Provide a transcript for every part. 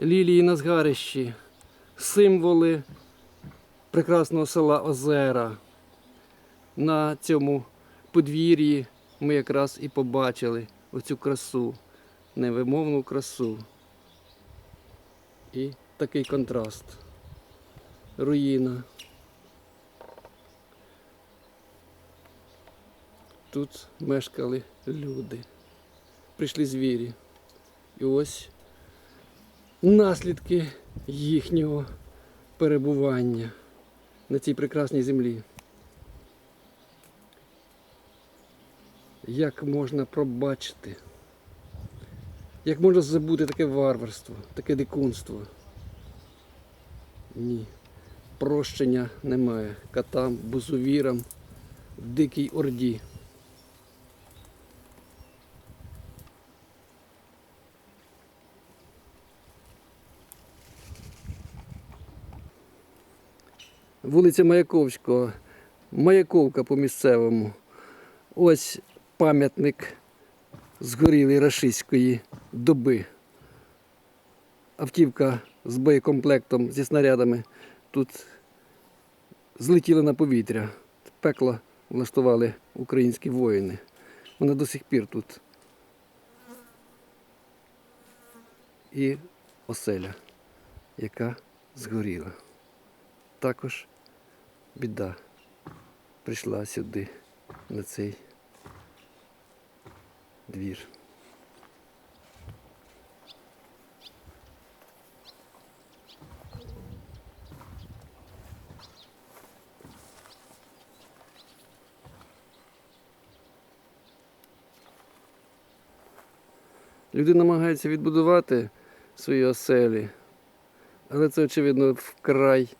лілії на згарищі, символи прекрасного села Озера. На цьому подвір'ї ми якраз і побачили оцю красу, невимовну красу. І такий контраст. Руїна. Тут мешкали люди. Прийшли звірі. І ось наслідки їхнього перебування на цій прекрасній землі. Як можна пробачити? Як можна забути таке варварство, таке дикунство? Ні. Прощення немає котам, бузовірам в дикій орді. Вулиця Маяковського, Маяковка по місцевому. Ось пам'ятник згорілої рашистської доби. Автівка з боєкомплектом зі снарядами тут злетіла на повітря. Пекло влаштували українські воїни. Вона до сих пір тут. І оселя, яка згоріла. Також біда прийшла сюди, на цей двір. Люди намагаються відбудувати свої оселі, але це, очевидно, вкрай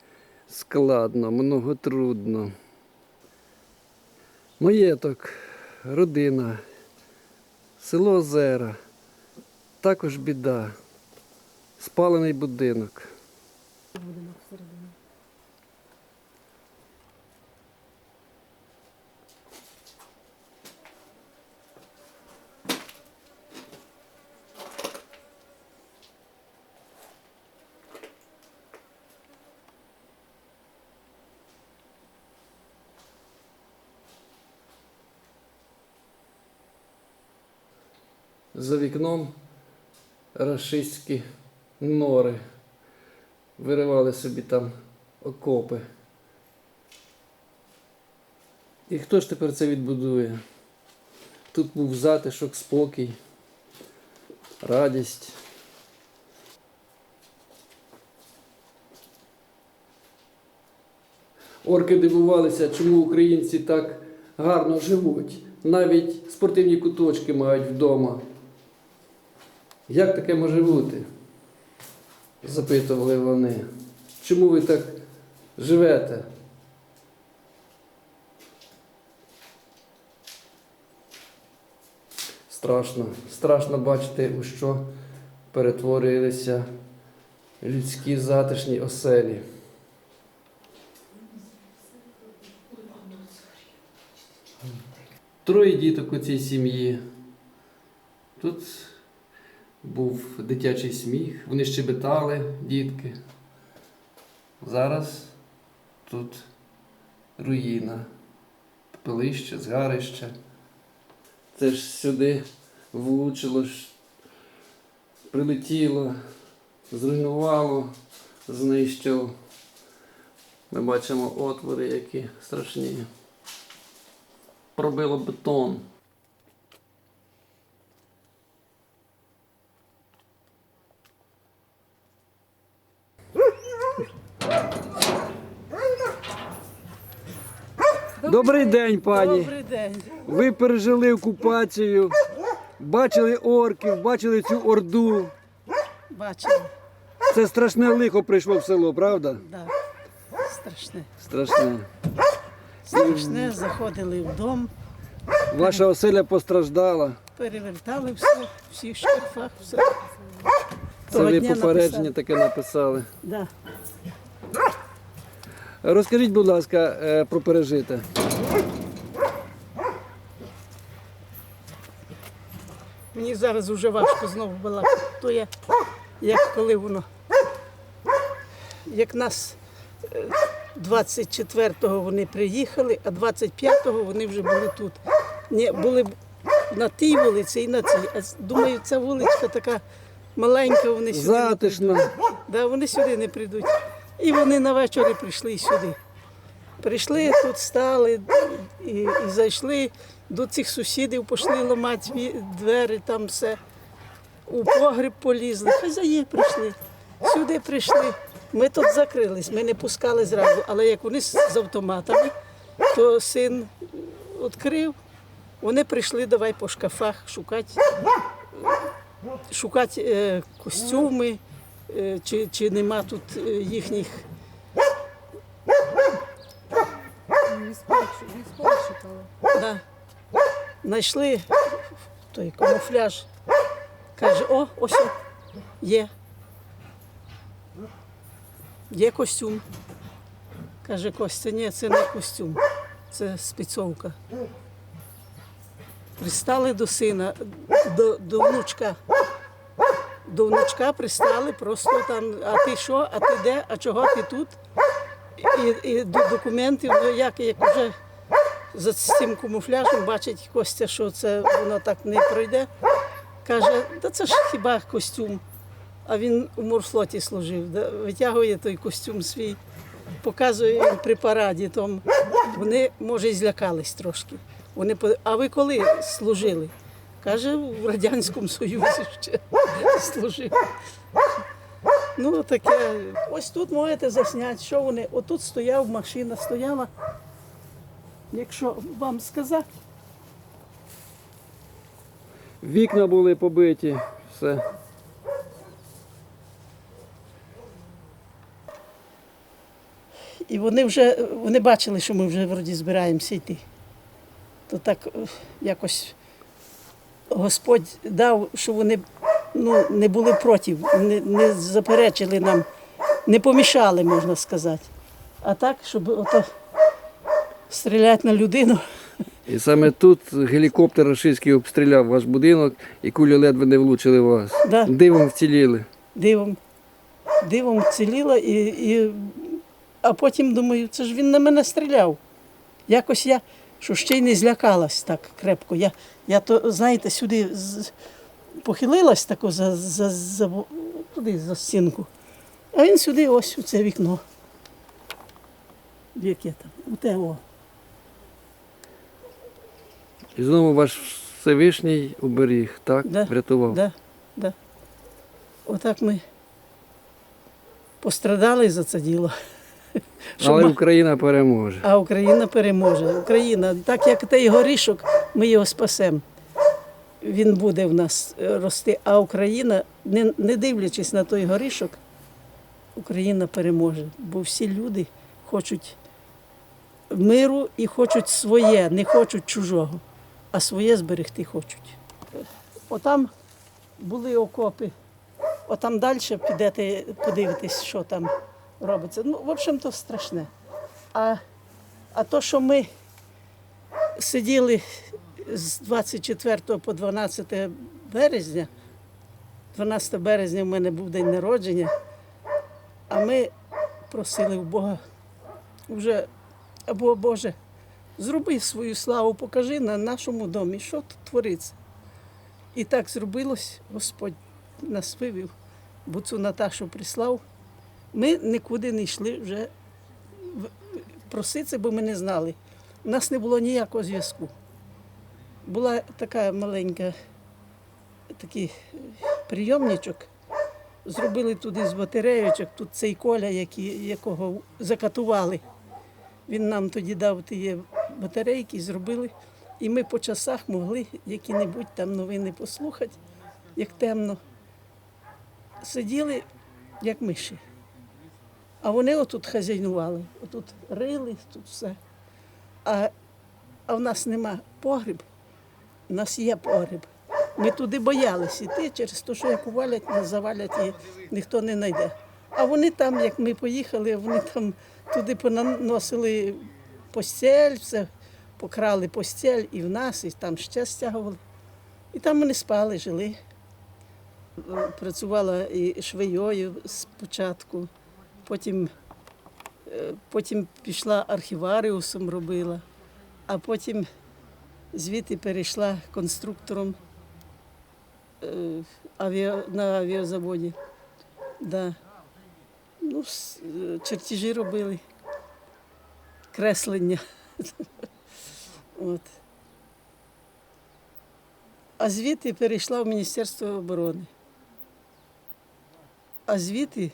складно, многотрудно. Маєток, родина, село Озера, також біда, спалений будинок. Будемо всередині. За вікном рашистські нори виривали собі там окопи. І хто ж тепер це відбудує? Тут був затишок, спокій, радість. Орки дивувалися, чому українці так гарно живуть. Навіть спортивні куточки мають вдома. Як таке може бути? Запитували вони. Чому ви так живете? Страшно. Страшно бачити, у що перетворилися людські затишні оселі. Троє діток у цій сім'ї. Тут був дитячий сміх, вони щебетали, дітки. Зараз тут руїна, пепелище, згарище. Це ж сюди влучило, прилетіло, зруйнувало, знищило. Ми бачимо отвори, які страшні. Пробило бетон. Добрий день, пані. Добрий день. Ви пережили окупацію, бачили орків, бачили цю орду. Бачила. Це страшне лихо прийшло в село, правда? Да. Страшне. Страшне. Страшне. Заходили в дом, Ваша оселя постраждала. перевертали все, всіх шкафах, все. Це Того ви дня попередження написали. таке написали. Да. Розкажіть, будь ласка, е, про пережите. Мені зараз вже важко знову балакати. То я як коли воно. Як нас е, 24-го вони приїхали, а 25-го вони вже були тут. Ні, були на тій вулиці і на цій. А думаю, ця вуличка така маленька, вони сюди. не Затишно. Да, вони сюди не прийдуть. І вони на вечорі прийшли сюди. Прийшли, тут стали і, і зайшли до цих сусідів, пішли ламати двері, там все. У погріб полізли. Хазяї прийшли. Сюди прийшли. Ми тут закрились, ми не пускали зразу. Але як вони з автоматами, то син відкрив. Вони прийшли, давай по шкафах шукати шукати е, костюми, чи, чи нема тут е, їхніх. Військових. Да. Знайшли той камуфляж. Каже, о, ось є. Є костюм. Каже, Костя, ні, це не костюм, це спецовка. Пристали до сина, до, до внучка. До внучка пристали, просто там, а ти що, а ти де, а чого ти тут? І, і до- документів, ну як, як вже за цим камуфляжем бачить Костя, що це воно так не пройде. Каже, та це ж хіба костюм. А він у морфлоті служив, да, витягує той костюм свій, показує їм при параді. Тому. Вони, може, і злякались трошки. Вони, а ви коли служили? Каже, в Радянському Союзі ще служив. Ну, таке. Ось тут можете засняти, що вони. Отут стояв машина, стояла. Якщо вам сказати, Вікна були побиті, все. і вони вже вони бачили, що ми вже вроді збираємося йти. То так е, якось Господь дав, що вони ну, не були проти, не, не заперечили нам, не помішали, можна сказати. А так, щоб ото стріляти на людину. І саме тут гелікоптер російський обстріляв ваш будинок, і кулі ледве не влучили вас. Да. Дивом вціліли. дивом, дивом ціліла, і, і, а потім думаю, це ж він на мене стріляв. Якось я, що ще й не злякалась так крепко. Я, я то, знаєте, сюди з, похилилась тако за, за, за, туди, за стінку. А він сюди ось у це вікно. Яке там? У те о. І знову ваш Всевишній уберіг, так? Да. Врятував. Да, да. Отак ми пострадали за це діло. Але Україна переможе. А Україна переможе. Україна, так як той горішок, ми його спасемо. Він буде в нас е, рости. А Україна, не, не дивлячись на той горішок, Україна переможе. Бо всі люди хочуть миру і хочуть своє, не хочуть чужого, а своє зберегти хочуть. Отам були окопи, отам далі підете подивитись, що там робиться. Ну, в общем-то, страшне. А, а то, що ми сиділи з 24 по 12 березня, 12 березня в мене був день народження, а ми просили в Бога вже, або Боже, зроби свою славу, покажи на нашому домі, що тут твориться. І так зробилось, Господь нас вивів, бо цю Наташу прислав. Ми нікуди не йшли вже проситися, бо ми не знали. У нас не було ніякого зв'язку. Була така маленька, такий прийомничок. Зробили туди з батарейочок, тут цей коля, який, якого закатували. Він нам тоді дав ті батарейки, зробили. І ми по часах могли які-небудь там новини послухати, як темно. Сиділи, як миші. А вони отут хазяйнували, отут рили, тут все. А, а в нас нема погріб, у нас є погріб. Ми туди боялися йти через те, що як увалять, нас завалять і ніхто не знайде. А вони там, як ми поїхали, вони там туди понаносили постель, все, покрали постель і в нас, і там ще стягували. І там вони спали, жили. Працювала і швеєю спочатку, потім, е, потім пішла архіваріусом робила, а потім звідти перейшла конструктором е, на авіазаводі. Да. Ну, е, чертежі робили, креслення. От. А звідти перейшла в Міністерство оборони. А звідти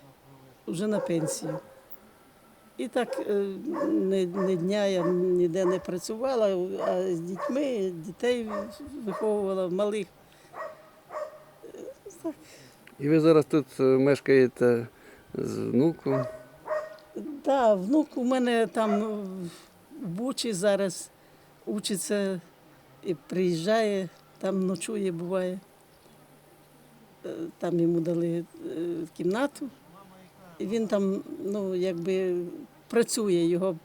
вже на пенсію. І так не, не дня я ніде не працювала, а з дітьми, дітей виховувала малих. І ви зараз тут е, мешкаєте з внуком. Так, внук у мене там в Бучі зараз учиться і приїжджає, там ночує, буває. Е, Там йому дали е, кімнату. Він там, ну, якби працює, його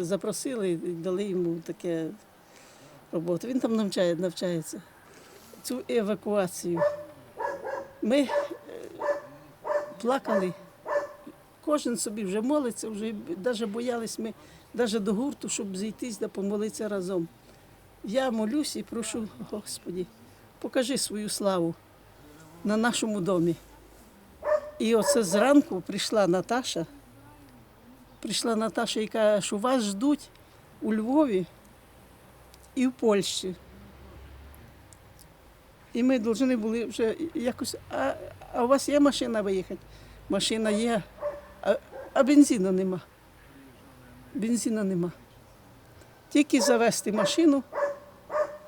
запросили і дали йому таке роботу. Він там навчає, навчається. Цю евакуацію. Ми е, плакали. Кожен собі вже молиться, вже навіть боялись ми навіть до гурту, щоб зійтись да помолитися разом. Я молюсь і прошу, Господі, покажи свою славу на нашому домі. І оце зранку прийшла Наташа. Прийшла Наташа і каже, що вас ждуть у Львові і в Польщі. І ми повинні були вже якось. А, а у вас є машина виїхати? Машина є, а, а бензину нема. Бензину нема. Тільки завести машину,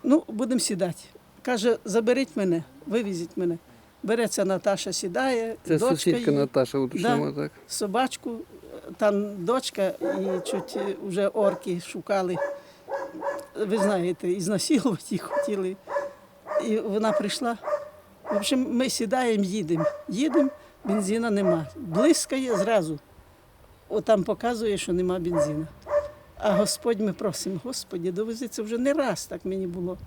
ну, будемо сідати. Каже, заберіть мене, вивезіть мене. Береться Наташа, сідає, Це дочка сусідка її, Наташа, уточнимо так. собачку, там дочка і чуть е, вже орки шукали. Ви знаєте, і знасилувати їх хотіли. І вона прийшла. В общем, ми сідаємо, їдемо. Їдемо, бензина нема. Блискає зразу. Отам показує, що нема бензину. А Господь ми просимо, Господі, довези це вже не раз так мені було.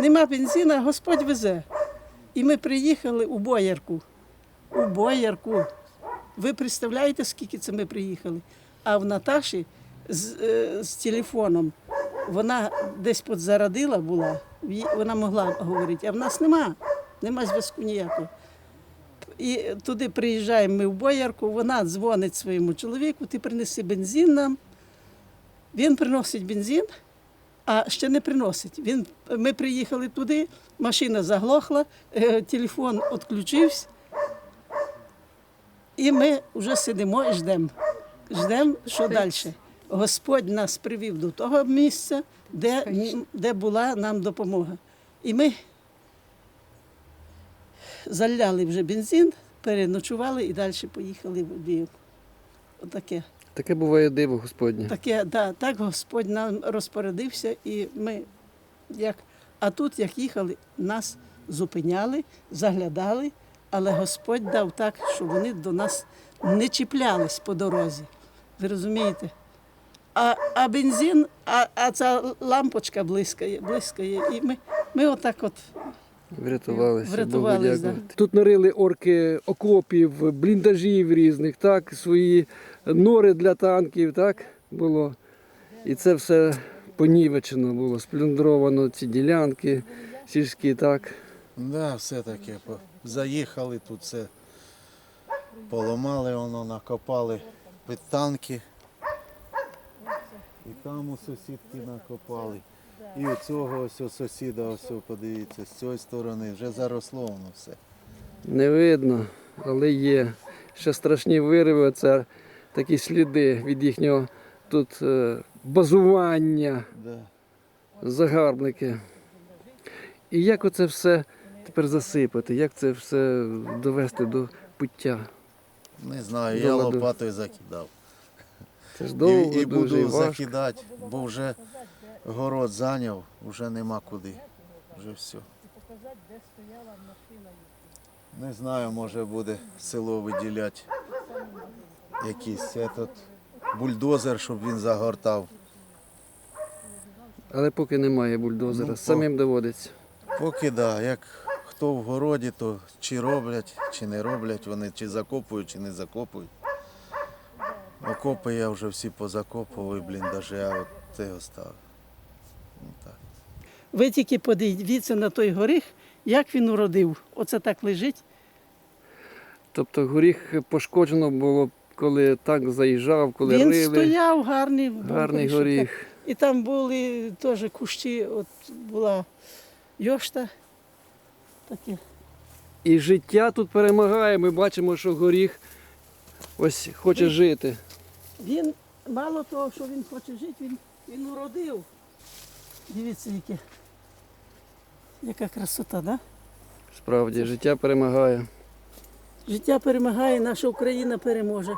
Нема бензина, Господь везе. І ми приїхали у Боярку. У Боярку. Ви представляєте, скільки це ми приїхали? А в Наташі з, е, з телефоном вона десь подзарадила була, вона могла говорити, а в нас нема, нема зв'язку ніякого. І туди приїжджаємо ми в Боярку, вона дзвонить своєму чоловіку, ти принеси бензин нам. Він приносить бензин, а ще не приносить. Він, ми приїхали туди, машина заглохла, е, телефон відключився. І ми вже сидимо і ждемо. Ждемо, що далі. Господь нас привів до того місця, де, де була нам допомога. І ми заляли вже бензин, переночували і далі поїхали в Львів. Отаке. Таке буває диво Господнє. Таке, да, так Господь нам розпорядився, і ми, як, а тут, як їхали, нас зупиняли, заглядали, але Господь дав так, що вони до нас не чіплялись по дорозі. Ви розумієте? А, а бензин, а, а ця лампочка блискає, блискає. І ми, ми отак от Врятувалися. Врятувались, Богу да. дякувати. Тут нарили орки окопів, бліндажів різних, так, свої нори для танків, так було. І це все понівечено було, сплюндровано ці ділянки сільські, так. Да, все таке. Заїхали тут все. Поламали воно, накопали під танки. І там у сусідки накопали. І у цього ось сусіда, ось подивіться, з цієї сторони вже заросло воно все. Не видно, але є. Ще страшні вириви, це такі сліди від їхнього тут е, базування. Да. загарбники. І як оце все тепер засипати, як це все довести до пуття? Не знаю, До я ладу. лопатою закидав. Це ж І, довго, і і буду важко. закидати, бо вже город зайняв, вже нема куди. Вже все. Не знаю, може буде село виділяти якийсь этот бульдозер, щоб він загортав. Але поки немає бульдозера, Ну, самим доводиться. Поки да, як хто в городі, то чи роблять, чи не роблять вони, чи закопують, чи не закопують. Окопи я вже всі позакопував, і бліндажі, а от це оставив. Так. Ви тільки подивіться на той горіх, як він уродив. Оце так лежить. Тобто горіх пошкоджено було, коли танк заїжджав, коли він рили. стояв гарний. Гарний горішок, горіх. І там були теж кущі, от була йошта. Таке. І життя тут перемагає. Ми бачимо, що горіх ось хоче жити. Він мало того, що він хоче жити, він, він уродив. Дивіться, яке. Яка красота, да? Справді, життя перемагає. Життя перемагає, наша Україна переможе.